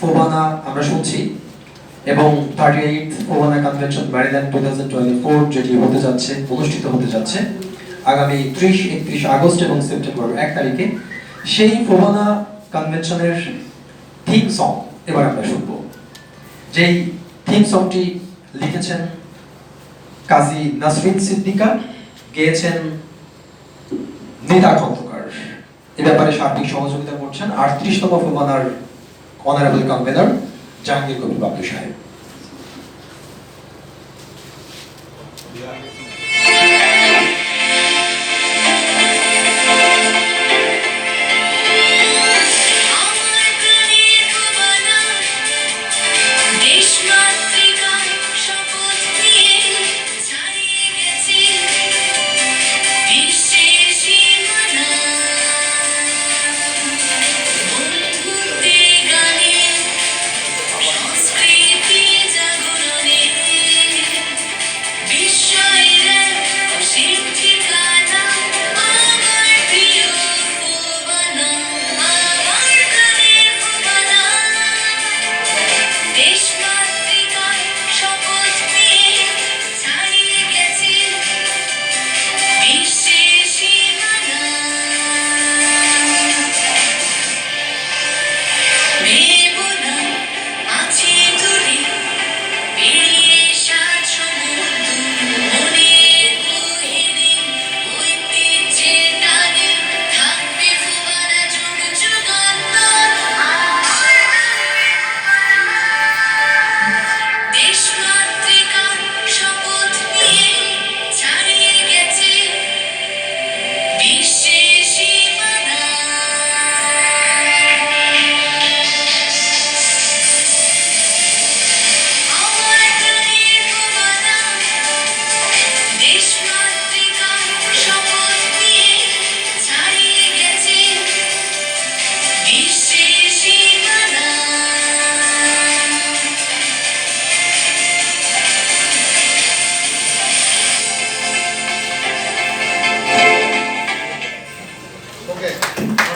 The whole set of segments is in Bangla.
ফোবানা আমরা শুনছি, এবং thirty eight FOBANA convention Maryland two thousand twenty four যেটি হতে যাচ্ছে, অনুষ্ঠিত হতে যাচ্ছে, আগামী ত্রিশ, একত্রিশ আগস্ট এবং সেপ্টেম্বর এক তারিখে। সেই ফোবানা কনভেনশনের থিম সং এবার আমরা শুনব। যেই থিম সংটি লিখেছেন কাজী নাসরিন সিদ্দিকা গেয়েছেন নিদা খন্দকার। এ ব্যাপারে সার্বিক সহযোগিতা করছেন আটত্রিশতম ফোবানার অনারেবল কনভেনর জাহাঙ্গীর কবির বাবলু সাহেব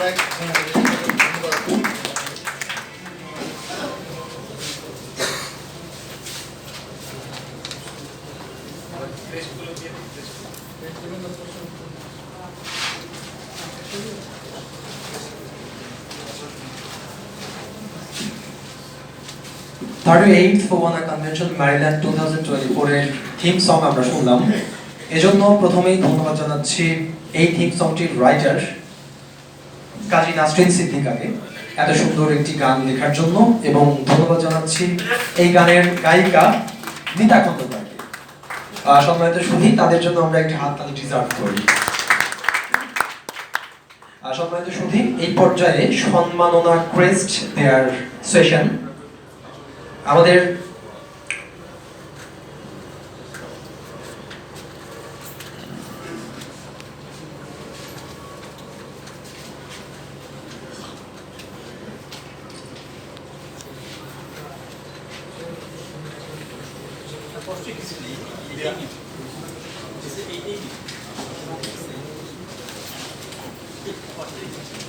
ধন্যবাদ। Thirty eight FOBANA convention Maryland two thousand twenty ফোরের থিম সং আমরা শুনলাম এজন্য প্রথমেই ধন্যবাদ জানাচ্ছি এই থিম সংটির রাইটার কাজী নাসরিন সিদ্দিকাকে এত সুন্দর একটি গান লেখার জন্য এবং ধন্যবাদ জানাচ্ছি এই গানের গায়িকা নিতা খন্দকারকে। সম্মানিত সুধী, তাদের জন্য আমরা একটি হাততালি ডিজার্ভ করি। সম্মানিত সুধী, এই পর্যায়ে সম্মাননা ক্রেস্ট দেয়ার সেশন। আমাদের Kostu ikisinde iyi değil. İkisi iyi değil. Kostu.